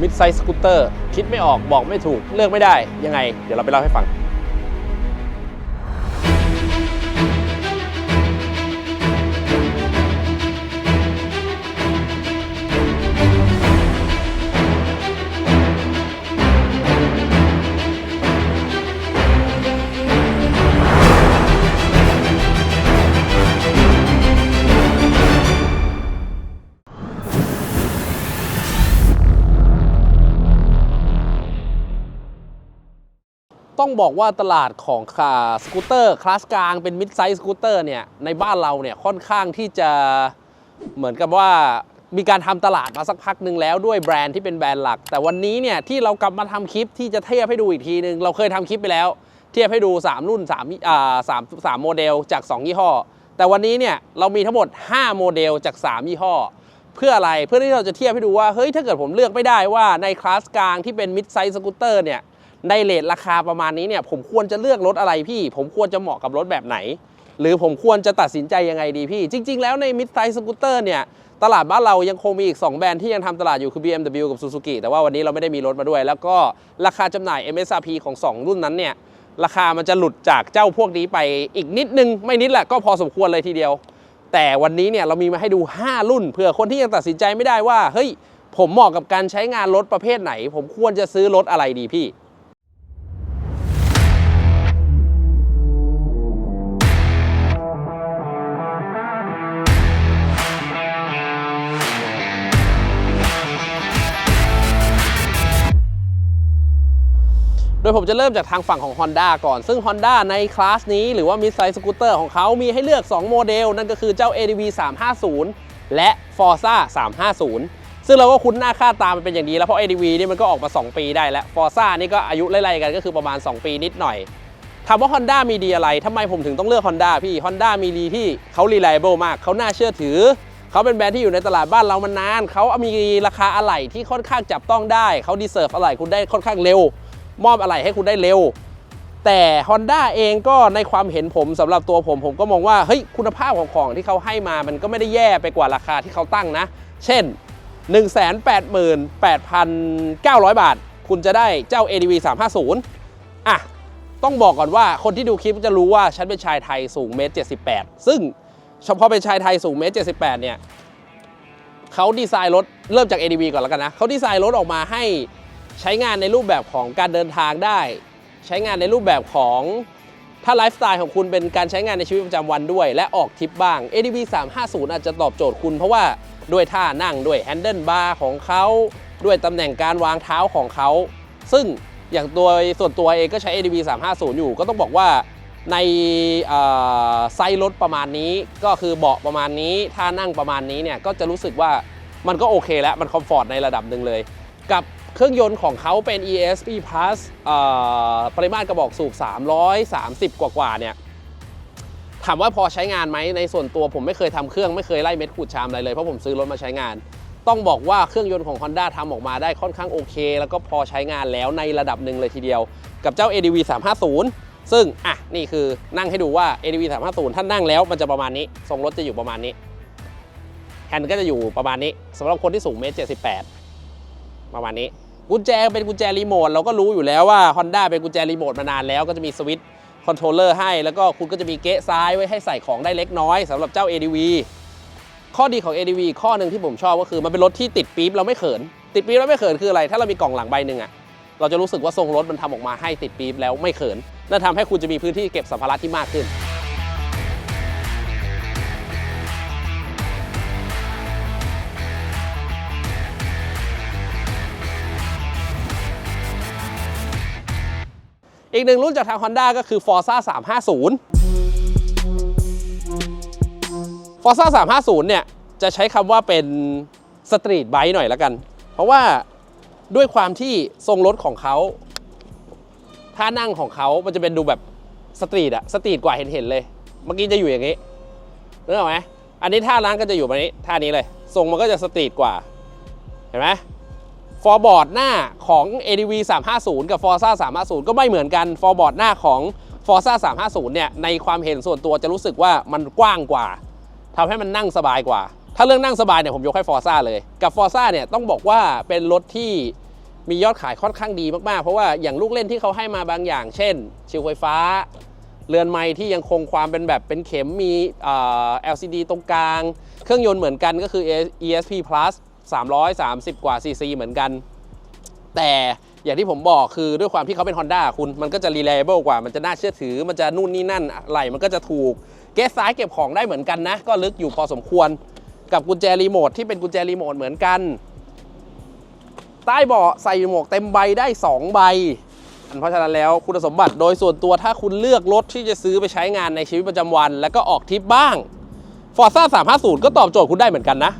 มิดไซส์สกูตเตอร์คิดไม่ออกบอกไม่ถูกเลือกไม่ได้ยังไง เดี๋ยวเราไปเล่าให้ฟัง ต้องบอกว่าตลาดของคาสกูตเตอร์คลาสกลางเป็นมิดไซส์สกูตเตอร์เนี่ยในบ้านเราเนี่ยค่อนข้างที่จะเหมือนกับว่ามีการทำตลาดมาสักพักหนึ่งแล้วด้วยแบรนด์ที่เป็นแบรนด์หลัก แต่วันนี้เนี่ยที่เรากลับมาทำคลิปที่จะเทียบให้ดูอีกทีนึง เราเคยทำคลิปไปแล้ว เทียบให้ดู 3 รุ่น3อ่า3 3โมเดลจาก 2 ยี่ห้อ แต่วันนี้เนี่ยเรามีทั้งหมด 5 โมเดลจาก 3 ยี่ห้อ เพื่ออะไรเพื่อที่เราจะเทียบให้ดูว่าเฮ้ยถ้าเกิดผมเลือกไม่ได้ว่าในคลาสกลางที่เป็นมิดไซส์สกูตเตอร์เนี่ย ในเลทราคาประมาณนี้เนี่ยผมควรจะเลือกรถอะไรพี่ ผมควรจะเหมาะกับรถแบบไหน หรือผมควรจะตัดสินใจยังไงดีพี่ จริง ๆ แล้วในมิดไซส์สกูตเตอร์เนี่ยตลาดบ้านเรายังคงมีอีก 2 แบรนด์ที่ยังทำตลาดอยู่คือ BMW กับ Suzuki แต่ว่าวันนี้เราไม่ได้มีรถมาด้วย แล้วก็ราคาจำหน่าย MSRP ของ 2 รุ่นนั้นเนี่ยราคามันจะหลุดจากเจ้าพวกนี้ไปอีกนิดนึง ไม่นิดแหละก็พอสมควรเลยทีเดียว แต่วันนี้เนี่ยเรามีมาให้ดู 5 รุ่นเผื่อคนที่ยังตัดสินใจไม่ได้ว่าเฮ้ยผมเหมาะกับการใช้งานรถประเภทไหน ผมควรจะซื้อรถอะไรดีพี่ ดยผมจะเริ่มจากทางฝั่งของ Honda ก่อน ซึ่ง Honda ในคลาสนี้หรือว่า Mid-size Scooter ของเขามีให้เลือก 2 โมเดล นั่นก็คือเจ้า ADV 350 และ Forza 350 ซึ่งเราก็คุ้นหน้าค่าตามันเป็นอย่างดีแล้วเพราะ ADV นี่มันก็ออกมา 2 ปีได้แล้ว Forza นี่ก็อายุไล่ๆกันก็คือประมาณ 2 ปีนิดหน่อยถามว่า Honda มีดีอะไรทำไมผมถึงต้องเลือก Honda พี่ Honda มีดีที่เขา reliable มาก เขาน่าเชื่อถือ เขาเป็นแบรนด์ที่อยู่ในตลาดบ้านเรามานาน เขามีราคาอะไหล่ที่ค่อนข้างจับต้องได้ เขาดีเซิร์ฟอะไหล่คุณได้ค่อนข้างเร็ว มอบอะไหล่ให้คุณได้เร็ว แต่ Honda เองก็ในความเห็นผมสำหรับตัวผม ผมก็มองว่าเฮ้ยคุณภาพของของที่เขาให้มามันก็ไม่ได้แย่ไปกว่าราคาที่เขาตั้งนะ เช่น 188,900 บาท คุณจะได้เจ้า ADV 350อะต้องบอกก่อนว่าคนที่ดูคลิปจะรู้ว่าฉันเป็นชายไทยสูงเมตร78 ซึ่งเฉพาะเป็นชายไทยสูงเมตร78เนี่ยเขาดีไซน์รถเริ่มจาก ADV ก่อนแล้วกันนะเขาดีไซน์รถออกมาให้ ใช้งานในรูปแบบของการเดินทางได้ ใช้งานในรูปแบบของถ้าไลฟ์สไตล์ของคุณเป็นการใช้งานในชีวิตประจำวันด้วย และออกทริปบ้าง ADV 350 อาจจะตอบโจทย์คุณเพราะว่าด้วยท่านั่งด้วยแฮนเดิลบาร์ของเขาด้วยตำแหน่งการวางเท้าของเขา ซึ่งอย่างตัวส่วนตัวเองก็ใช้ ADV 350 อยู่ ก็ต้องบอกว่าในไซส์รถประมาณนี้ก็คือเบาะประมาณนี้ท่านั่งประมาณนี้เนี่ยก็จะรู้สึกว่ามันก็โอเคแล้วมันคอมฟอร์ตในระดับหนึ่งเลย กับ เครื่องยนต์ของเขาเป็น ESP Plus ปริมาตรกระบอกสูบ 330 กว่ากว่าๆเนี่ยถามว่าพอใช้งานไหมในส่วนตัวผมไม่เคยทำเครื่องไม่เคยไล่เม็ดขูดชามอะไรเลยเพราะผมซื้อรถมาใช้งาน ต้องบอกว่าเครื่องยนต์ของ Honda ทำออกมาได้ค่อนข้างโอเค แล้วก็พอใช้งานแล้วในระดับหนึ่งเลยทีเดียว กับเจ้า ADV 350 ซึ่งอะนี่คือนั่งให้ดูว่า ADV 350ถ้านั่งแล้วมันจะประมาณนี้ทรงรถจะอยู่ประมาณนี้แฮนด์ก็จะอยู่ประมาณนี้สำหรับคนที่สูงเมตร78ประมาณนี้ กุญแจเป็นกุญแจรีโมทเราก็รู้อยู่แล้วว่า Honda เป็นกุญแจรีโมทมานานแล้วก็จะมีสวิตช์คอนโทรลเลอร์ให้ แล้วก็คุณก็จะมีเกะซ้ายไว้ให้ใส่ของได้เล็กน้อยสำหรับเจ้า ADV ข้อดีของ ADV ข้อหนึ่งที่ผมชอบก็คือมันเป็นรถที่ติดปี๊บเราไม่เขิน ติดปี๊บแล้วไม่เขินคืออะไร ถ้าเรามีกล่องหลังใบหนึ่งอะเราจะรู้สึกว่าทรงรถมันทำออกมาให้ติดปี๊บแล้วไม่เขินนั่นทำให้คุณจะมีพื้นที่เก็บสัมภาระที่มากขึ้น อีกหนึ่งรุ่นจากทาง Honda ก็คือ Forza 350 Forza 350 เนี่ย จะใช้คำว่าเป็นสตรีทไบค์หน่อยแล้วกัน เพราะว่าด้วยความที่ทรงรถของเขาท่านั่งของเขามันจะเป็นดูแบบสตรีทอะสตรีทกว่าเห็นเห็นๆเลย เมื่อกี้จะอยู่อย่างนี้นึกออกไหมอันนี้ท่านั่งก็จะอยู่แบบนี้ท่านี้เลย ทรงมันก็จะสตรีทกว่า เห็นไหม ฟอร์บอร์ดหน้าของ ADV 350 กับ Forza 350 ก็ไม่เหมือนกันฟอร์บอร์ดหน้าของ Forza 350 เนี่ยในความเห็นส่วนตัวจะรู้สึกว่ามันกว้างกว่าทำให้มันนั่งสบายกว่า ถ้าเรื่องนั่งสบายเนี่ยผมยกให้ Forza เลย กับ Forza เนี่ยต้องบอกว่าเป็นรถที่มียอดขายค่อนข้างดีมาก ๆ เพราะว่าอย่างลูกเล่นที่เขาให้มาบางอย่าง เช่น ชิวไฟฟ้า เรือนไม้ที่ยังคงความเป็นแบบเป็นเข็มมีอ่า LCD ตรงกลาง เครื่องยนต์เหมือนกันก็คือ ESP Plus 330 กว่า cc เหมือนกัน แต่อย่างที่ผมบอกคือด้วยความที่เขาเป็น Honda คุณมันก็จะ reliable กว่ามันจะน่าเชื่อถือ มันจะนู่นนี่นั่นอะไรมันก็จะถูกเกสซ้ายเก็บของได้เหมือนกันนะ ก็ลึกอยู่พอสมควรกับกุญแจรีโมทที่เป็นกุญแจรีโมทเหมือนกัน ใต้เบาะใส่หมวกเต็มใบได้ 2 ใบเพราะฉะนั้นแล้วคุณสมบัติโดยส่วนตัวถ้าคุณเลือกรถที่จะซื้อไปใช้งานในชีวิตประจำวัน แล้วก็ออกทริปบ้าง Forza 350 ก็ตอบโจทย์คุณได้เหมือนกันนะ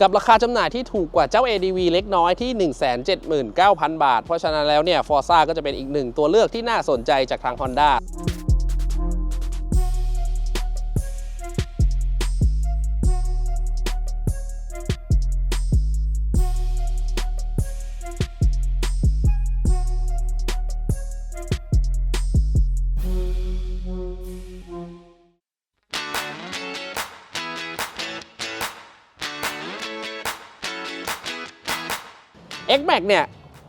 กับราคาจำหน่ายที่ถูกกว่าเจ้า ADV เล็กน้อยที่ 179,000 บาท เพราะฉะนั้นแล้วเนี่ย Forza ก็จะเป็นอีกหนึ่งตัวเลือกที่น่าสนใจจากทาง Honda เนี่ย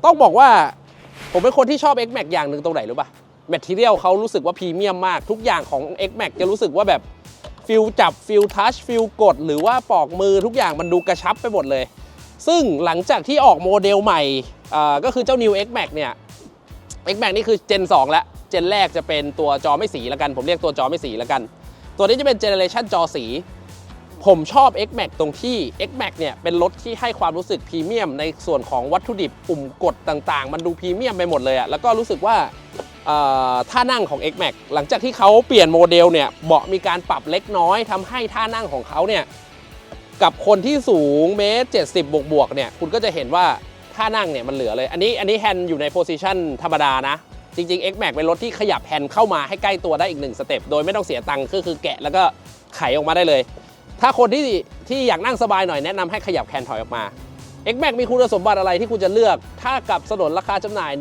ต้องบอกว่าผมเป็นคนที่ชอบ X Max อย่างหนึ่งตรงไหนรู้ป่ะแมทเทียลเขารู้สึกว่าพรีเมียมมากทุกอย่างของ X Max จะรู้สึกว่าแบบฟิลจับฟิลทัชฟิลกด หรือว่าปอกมือทุกอย่างมันดูกระชับไปหมดเลย ซึ่งหลังจากที่ออกโมเดลใหม่ก็คือเจ้า New X Max เนี่ย X Max นี่คือ Gen 2 แล้วเจนแรกจะเป็นตัวจอไม่สีแล้วกัน ผมเรียกตัวจอไม่สีแล้วกัน ตัวนี้จะเป็นเจเนเรชันจอสี ผมชอบ X Max ตรงที่ X Max เนี่ยเป็นรถที่ให้ความรู้สึกพรีเมียม ในส่วนของวัตถุดิบปุ่มกดต่างๆ มันดูพรีเมียมไปหมดเลยอะแล้วก็รู้สึกว่าท่านั่งของ X Max หลังจากที่เขาเปลี่ยนโมเดลเนี่ยเบาะมีการปรับเล็กน้อยทำให้ท่านั่งของเขาเนี่ยกับคนที่สูงเมตรเจ็ดสิบบวกบวกเนี่ยคุณก็จะเห็นว่าท่านั่งเนี่ยมันเหลือเลย อันนี้อันนี้แฮนด์อยู่ในโพซิชันธรรมดานะ จริงๆ X Max เป็นรถที่ขยับแฮนด์เข้ามาให้ใกล้ตัวได้อีกหนึ่งสเต็ปโดยไม่ต้องเสียตังค์ก็คือแกะแล้วก็ไขออกมาได้เลย ถ้าคนที่ที่อยากนั่งสบายหน่อยแนะนำให้ขยับแคนถอยออกมา X Max มีคุณสมบัติอะไรที่คุณจะเลือก ถ้ากับสนนราคาจำหน่าย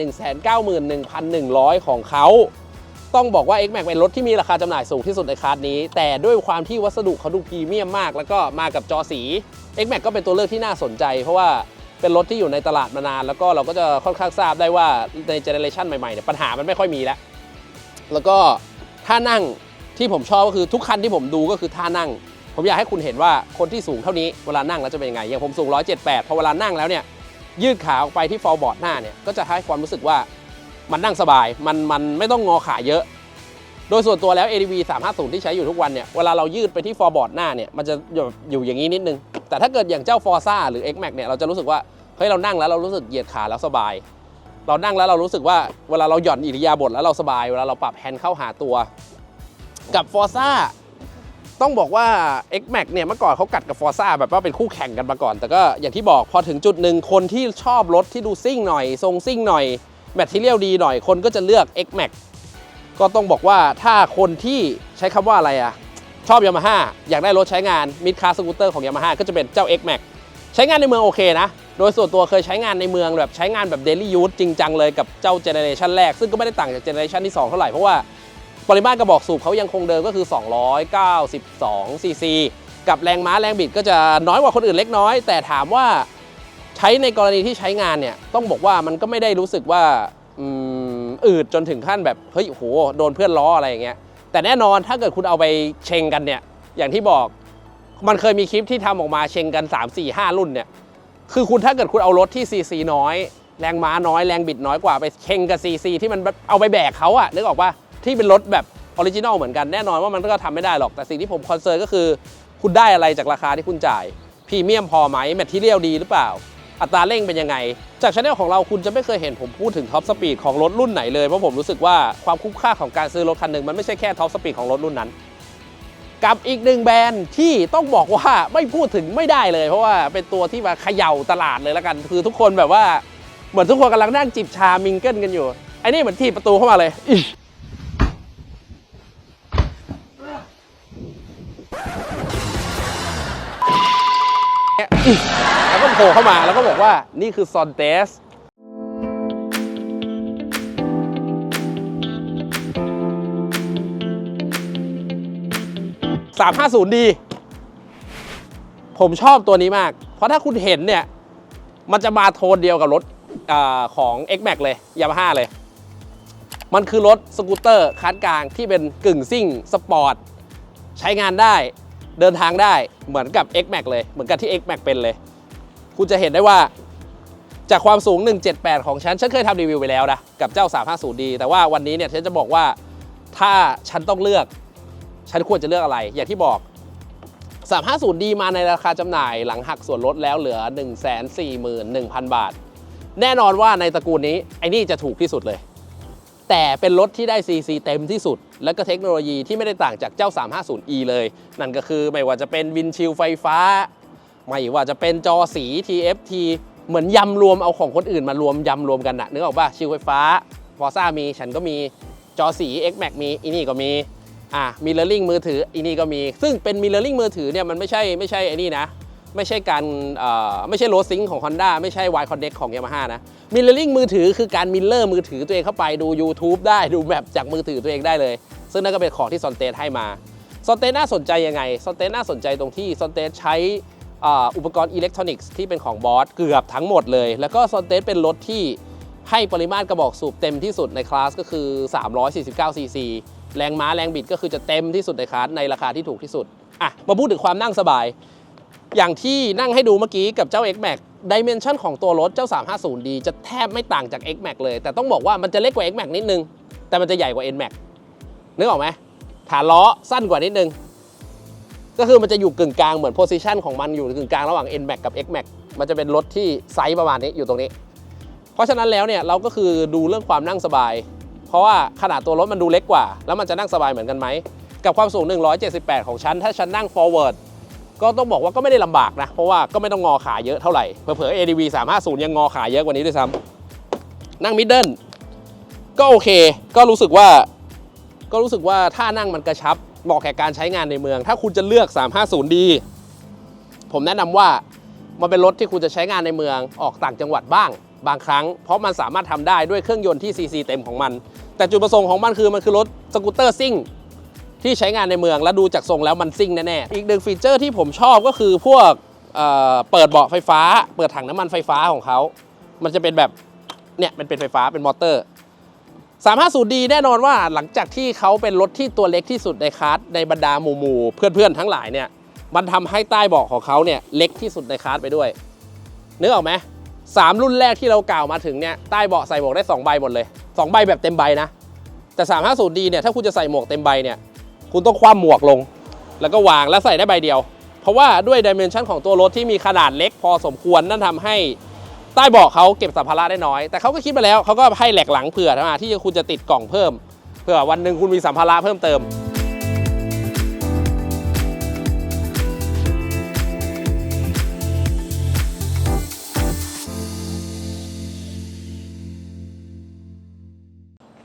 191,100 ของเขา ต้องบอกว่า X Max เป็นรถที่มีราคาจำหน่ายสูงที่สุดในคลาสนี้ แต่ด้วยความที่วัสดุเขาดูพรีเมียมมาก แล้วก็มากับจอสี X Max ก็เป็นตัวเลือกที่น่าสนใจ เพราะว่าเป็นรถที่อยู่ในตลาดมานาน แล้วก็เราก็จะค่อนข้างทราบได้ว่าในเจเนเรชันใหม่ๆเนี่ยปัญหามันไม่ค่อยมีแล้ว แล้วก็ท่านั่งที่ผมชอบก็คือทุกคันที่ผมดูก็คือท่านั่ง ผมอยากให้คุณเห็นว่าคนที่สูงเท่านี้เวลานั่งแล้วจะเป็นยังไง อย่างผมสูง 178 พอเวลานั่งแล้วเนี่ยยืดขาออกไปที่ฟอร์บอร์ดหน้าเนี่ยก็จะให้ความรู้สึกว่ามันนั่งสบาย มันมันไม่ต้องงอขาเยอะ โดยส่วนตัวแล้ว ADV 350 ที่ใช้อยู่ทุกวันเนี่ยเวลาเรายืดไปที่ฟอร์บอร์ดหน้าเนี่ยมันจะอยู่อย่างนี้นิดนึง แต่ถ้าเกิดอย่างเจ้า Forza หรือ X Max เนี่ยเราจะรู้สึกว่าเฮ้ยเรานั่งแล้วเรารู้สึกเหยียดขาแล้วสบาย เรานั่งแล้วเรารู้สึกว่าเวลาเราหย่อนอิริยาบถแล้วเราสบาย เวลาเราปรับแฮนด์เข้าหาตัว กับ Forza ต้องบอกว่า X Max เนี่ยเมื่อก่อนเขากัดกับ Forza แบบว่าเป็นคู่แข่งกันมาก่อน แต่ก็อย่างที่บอกพอถึงจุดหนึ่งคนที่ชอบรถที่ดูซิ่งหน่อย ทรงซิ่งหน่อยแมทเทียลดีหน่อยคนก็จะเลือก X Max ก็ต้องบอกว่าถ้าคนที่ใช้คำว่าอะไรอะชอบ Yamaha อยากได้รถใช้งานมิดคาสกูตเตอร์ของ Yamaha ก็จะเป็นเจ้า X Max ใช้งานในเมืองโอเคนะ โดยส่วนตัวเคยใช้งานในเมืองแบบใช้งานแบบเดลี่ยูทจริงจังเลยกับเจ้าเจเนเรชันแรก ซึ่งก็ไม่ได้ต่างจากเจเนเรชันที่ 2 เท่าไหร่ เพราะว่า ปริมาตรกระบอกสูบเขายังคงเดิมก็คือ 292 ซีซี กับแรงม้าแรงบิดก็จะน้อยกว่าคนอื่นเล็กน้อย แต่ถามว่าใช้ในกรณีที่ใช้งานเนี่ยต้องบอกว่ามันก็ไม่ได้รู้สึกว่าอืดจนถึงขั้นแบบเฮ้ยโหโดนเพื่อนล้ออะไรอย่างเงี้ยแต่แน่นอนถ้าเกิดคุณเอาไปเชงกันเนี่ยอย่างที่บอกมันเคยมีคลิปที่ทำออกมาเชงกัน 3 4 5 รุ่นเนี่ยคือคุณถ้าเกิดคุณเอารถที่ซีซีน้อย แรงม้าน้อยแรงบิดน้อยกว่าไปเชงกับซีซีที่มันเอาไปแบกเขาอะนึกออกปะ ที่เป็นรถแบบออริจินอลเหมือนกันแน่นอนว่ามันก็ทำไม่ได้หรอกแต่สิ่งที่ผมคอนเซิร์นก็คือ คุณได้อะไรจากราคาที่คุณจ่ายพรีเมียมพอไหมแมทที่เรียลดีหรือเปล่า อัตราเร่งเป็นยังไง จากช anel ของเราคุณจะไม่เคยเห็นผมพูดถึงท็อปสปีดของรถรุ่นไหนเลย เพราะผมรู้สึกว่าความคุ้มค่าของการซื้อรถคันหนึ่งมันไม่ใช่แค่ท็อปสปีดของรถรุ่นนั้น กับอีกหนึ่งแบรนด์ที่ต้องบอกว่าไม่พูดถึงไม่ได้เลย เพราะว่าเป็นตัวที่มาเขย่าตลาดเลยล้วกัน คือทุกคนแบบว่าเหมือนทุกคนกำลังนั่งจิบชามิงเกิลกันอยู่ไอ้นี่เหมือนที่ประตูเข้ามาเลย แล้วก็โผล่เข้ามาแล้วก็บอกว่านี่คือซอนเตส 350D ผมชอบตัวนี้มาก เพราะถ้าคุณเห็นเนี่ย มันจะมาโทนเดียวกับรถอของ X Max เลยยามาฮ่าเลย มันคือรถสกูตเตอร์คันกลางที่เป็นกึ่งซิ่ง สปอร์ต ใช้งานได้ เดินทางได้เหมือนกับ X Max เลย เหมือนกับที่ X Max เป็นเลย คุณจะเห็นได้ว่าจากความสูง 178 ของฉัน ฉันเคยทำรีวิวไปแล้วนะ กับเจ้า 350D แต่ว่าวันนี้เนี่ยฉันจะบอกว่าถ้าฉันต้องเลือก ฉันควรจะเลือกอะไร อย่างที่บอก 350D มาในราคาจำหน่ายหลังหักส่วนลดแล้วเหลือ 141,000 บาท แน่นอนว่าในตระกูลนี้ไอ้นี่จะถูกที่สุดเลย แต่เป็นรถที่ได้ CC เต็มที่สุด และก็เทคโนโลยีที่ไม่ได้ต่างจากเจ้า 350e เลย นั่นก็คือไม่ว่าจะเป็นวินชิลไฟฟ้า ไม่ว่าจะเป็นจอสี TFT เหมือนยำรวมเอาของคนอื่นมารวมยำรวมกันนะนึกออกป่ะชิลไฟฟ้าฟอร์ซ่ามีฉันก็มีจอสี X Max มีอีนี่ก็มีอะมิเลอร์ลิงมือถืออีนี่ก็มี ซึ่งเป็นมิเลอร์ลิงมือถือเนี่ยมันไม่ใช่ไม่ใช่ไอ้นี่นะ ไม่ใช่การไม่ใช่โรซิงของ Honda ไม่ใช่ Y Connect ของ Yamaha นะมิลเลอร์ลิงมือถือคือการมิลเลอร์มือถือตัวเองเข้าไปดู YouTube ได้ดูแบบจากมือถือตัวเองได้เลย ซึ่งนั่นก็เป็นของที่ซอนเตสให้มาซอนเตสน่าสนใจยังไงซอนเตสน่าสนใจตรงที่ซอนเตสใช้อุปกรณ์อิเล็กทรอนิกส์ที่เป็นของบอสเกือบทั้งหมดเลย แล้วก็ซอนเตสเป็นรถที่ให้ปริมาตรกระบอกสูบเต็มที่สุดในคลาสก็คือ 349 ซีซีแรงม้าแรงบิดก็คือจะเต็มที่สุดในคลาสในราคาที่ถูกที่สุดอะมาพูดถึงความนั่งสบาย อย่างที่นั่งให้ดูเมื่อกี้กับเจ้า X Max Dimension ของตัวรถเจ้า 350D จะแทบไม่ต่างจาก X Max เลย แต่ต้องบอกว่ามันจะเล็กกว่า X Max นิดนึง แต่มันจะใหญ่กว่า N Max นึกออกไหมฐานล้อสั้นกว่านิดนึง ก็คือมันจะอยู่กึ่งกลางเหมือนโพซิชันของมันอยู่กึ่งกลางระหว่าง N Max กับ X Max มันจะเป็นรถที่ไซส์ประมาณนี้อยู่ตรงนี้ เพราะฉะนั้นแล้วเนี่ยเราก็คือดูเรื่องความนั่งสบาย เพราะว่าขนาดตัวรถมันดูเล็กกว่า แล้วมันจะนั่งสบายเหมือนกันไหมกับความสูง 178 ของฉันถ้าฉันนั่ง forward ก็ต้องบอกว่าก็ไม่ได้ลำบากนะ เพราะว่าก็ไม่ต้องงอขาเยอะเท่าไหร่เผลอๆ ADV 350 ยังงอขาเยอะกว่านี้ด้วยซ้ำนั่ง middle ก็โอเค ก็รู้สึกว่า ก็รู้สึกว่าท่านั่งมันกระชับเหมาะแก่การใช้งานในเมือง ถ้าคุณจะเลือก 350D ผมแนะนำว่ามันเป็นรถที่คุณจะใช้งานในเมืองออกต่างจังหวัดบ้าง บางครั้ง เพราะมันสามารถทำได้ด้วยเครื่องยนต์ที่ CC เต็มของมัน แต่จุดประสงค์ของมันคือมันคือรถสกูตเตอร์ซิ่ง ที่ใช้งานในเมืองและดูจากทรงแล้วมันซิ่งแน่ๆ อีกหนึ่งฟีเจอร์ที่ผมชอบก็คือพวกเอ่อเปิดเบาะไฟฟ้า เปิดถังน้ำมันไฟฟ้าของเขา มันจะเป็นแบบเนี่ยมันเป็นไฟฟ้าเป็นมอเตอร์ 350D แน่นอนว่าหลังจากที่เขาเป็นรถที่ตัวเล็กที่สุดในคลาสในบรรดาหมู่หมู่เพื่อนๆ ทั้งหลายเนี่ยมันทำให้ใต้เบาะของเขาเนี่ยเล็กที่สุดในคลาสไปด้วยนึกออกไหมสามรุ่นแรกที่เรากล่าวมาถึงเนี่ยใต้เบาะใส่หมวกได้สองใบหมดเลยสองใบแบบเต็มใบนะแต่ 350D เนี่ยถ้าคุณจะใส่หมวกเต็มใบเนี่ย คุณต้องคว่ำหมวกลง แล้วก็วางแล้วใส่ได้ใบเดียว เพราะว่าด้วยดิเมนชันของตัวรถที่มีขนาดเล็กพอสมควรนั่นทำให้ใต้เบาะเขาเก็บสัมภาระได้น้อย แต่เขาก็คิดมาแล้วเขาก็ให้แหลกหลังเผื่อมาที่คุณจะติดกล่องเพิ่มเผื่อวันหนึ่งคุณมีสัมภาระเพิ่มเติม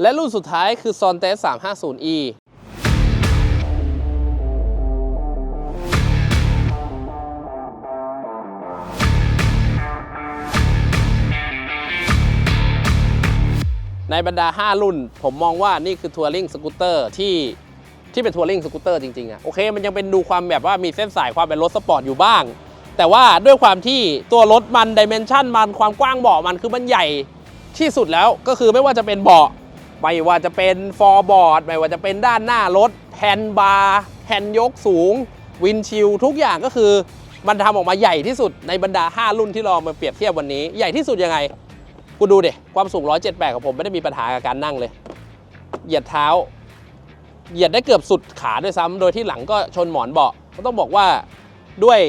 และรุ่นสุดท้ายคือ s o n t e s 350e ในบรรดา 5 รุ่น ผมมองว่านี่คือทัวริงสกูตเตอร์ที่ที่เป็นทัวริงสกูตเตอร์จริงๆอะโอเค มันยังเป็นดูความแบบว่ามีเส้นสายความเป็นรถสปอร์ตอยู่บ้าง แต่ว่าด้วยความที่ตัวรถมันดิเมนชันมันความกว้างเบาะมันคือมันใหญ่ที่สุดแล้วก็คือไม่ว่าจะเป็นเบาะไม่ว่าจะเป็นฟอร์บอร์ดไม่ว่าจะเป็นด้านหน้ารถแฮนด์บาร์แฮนด์ยกสูง วินชิลทุกอย่างก็คือมันทำออกมาใหญ่ที่สุดในบรรดา 5 รุ่นที่เรามาเปรียบเทียบวันนี้ ใหญ่ที่สุดยังไง กูดูเด็ความสูง 178ของผมไม่ได้มีปัญหากับการนั่งเลย เหยียดเท้า เหยียดได้เกือบสุดขาด้วยซ้ำโดยที่หลังก็ชนหมอนเบาะก็ต้องบอกว่าด้วย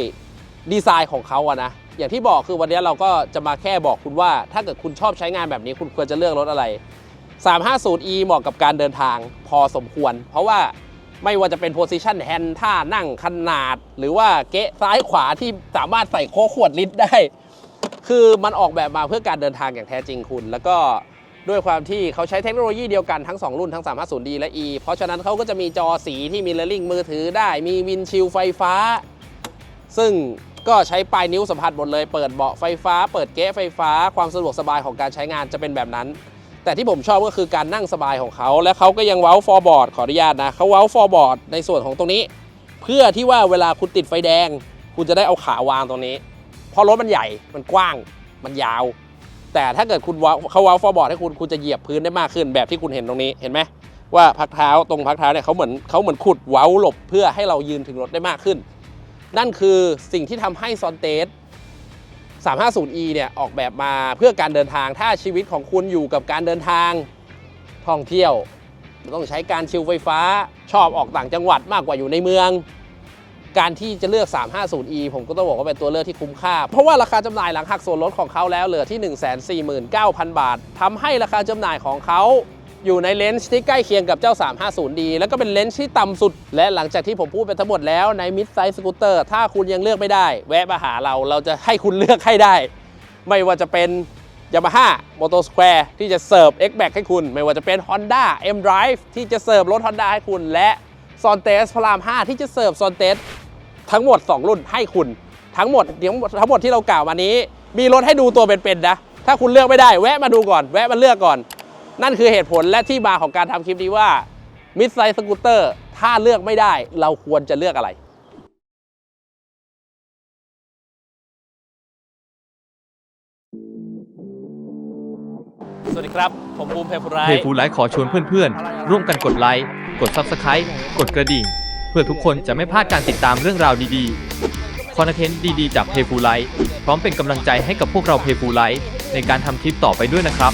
ดีไซน์ของเขาอะนะอย่างที่บอกคือวันนี้เราก็จะมาแค่บอกคุณว่า ถ้าเกิดคุณชอบใช้งานแบบนี้คุณควรจะเลือกรถอะไร 350e เหมาะกับการเดินทางพอสมควร เพราะว่าไม่ว่าจะเป็น position hand ท่านั่งขนาด หรือว่าเกะซ้ายขวาที่สามารถใส่โค้ขวดลิตรได้ คือมันออกแบบมาเพื่อการเดินทางอย่างแท้จริงคุณ แล้วก็ด้วยความที่เขาใช้เทคโนโลยีเดียวกันทั้ง 2 รุ่นทั้ง 350D และ E เพราะฉะนั้นเขาก็จะมีจอสีที่มีเลร์ลิงมือถือได้ มีวินชิลไฟฟ้า ซึ่งก็ใช้ปลายนิ้วสัมผัสหมดเลย เปิดเบาะไฟฟ้า เปิดเก๊ะไฟฟ้า ความสะดวกสบายของการใช้งานจะเป็นแบบนั้น แต่ที่ผมชอบก็คือการนั่งสบายของเขา และเขาก็ยังเว้าฟอร์บอร์ดขออนุญาตนะเขาเว้าฟอร์บอร์ดในส่วนของตรงนี้ เพื่อที่ว่าเวลาคุณติดไฟแดง คุณจะได้เอาขาวางตรงนี้ เพราะรถมันใหญ่มันกว้างมันยาว แต่ถ้าเกิดคุณเขาว้าฟอร์บอร์ดให้คุณคุณจะเหยียบพื้นได้มากขึ้นแบบที่คุณเห็นตรงนี้เห็นไหมว่าพักเท้าตรงพักเท้าเนี่ยเขาเหมือนเขาเหมือนขุดเว้าหลบเพื่อให้เรายืนถึงรถได้มากขึ้น นั่นคือสิ่งที่ทำให้ซอนเตส 350e เนี่ยออกแบบมาเพื่อการเดินทางถ้าชีวิตของคุณอยู่กับการเดินทางท่องเที่ยว ต้องใช้การชิลไฟฟ้าชอบออกต่างจังหวัดมากกว่าอยู่ในเมือง การที่จะเลือก 350e ผมก็ต้องบอกว่าเป็นตัวเลือกที่คุ้มค่า เพราะว่าราคาจำหน่ายหลังหักส่วนลดของเขาแล้วเหลือที่ 149,000 บาททำให้ราคาจำหน่ายของเขาอยู่ในเลนส์ที่ใกล้เคียงกับเจ้า 350d แล้วก็เป็นเลนส์ที่ต่ำสุด และหลังจากที่ผมพูดไปทั้งหมดแล้วใน mid size scooter ถ้าคุณยังเลือกไม่ได้ แวะมาหาเราเราจะให้คุณเลือกให้ได้ ไม่ว่าจะเป็น Yamaha Moto Square ที่จะเสิร์ฟ X-Back ให้คุณ ไม่ว่าจะเป็น Honda M Drive ที่จะเสิร์ฟรถ Honda ให้คุณ และ s o n t e s พระราม 5 ที่จะเสิร์ฟ s o n t e s ทั้งหมด 2 รุ่นให้คุณ ทั้งหมดเดี๋ยวทั้งหมดที่เรากล่าวมานี้ มีรถให้ดูตัวเป็นๆนะ ถ้าคุณเลือกไม่ได้แวะมาดูก่อน แวะมาเลือกก่อน นั่นคือเหตุผลและที่มาของการทำคลิปนี้ว่า Mid Size Scooter ถ้าเลือกไม่ได้เราควรจะเลือกอะไรสวัสดีครับ ผมบูมเพลฟูไรเพจฟูไลฟ์ขอชวนเพื่อนๆ ร่วมกันกดไลค์ กด Subscribe กดกระดิ่ง เพื่อทุกคนจะไม่พลาดการติดตามเรื่องราวดีๆ คอนเทนต์ดีๆ จากเพฟูไลท์พร้อมเป็นกำลังใจให้กับพวกเราเพฟูไลท์ในการทำคลิปต่อไปด้วยนะครับ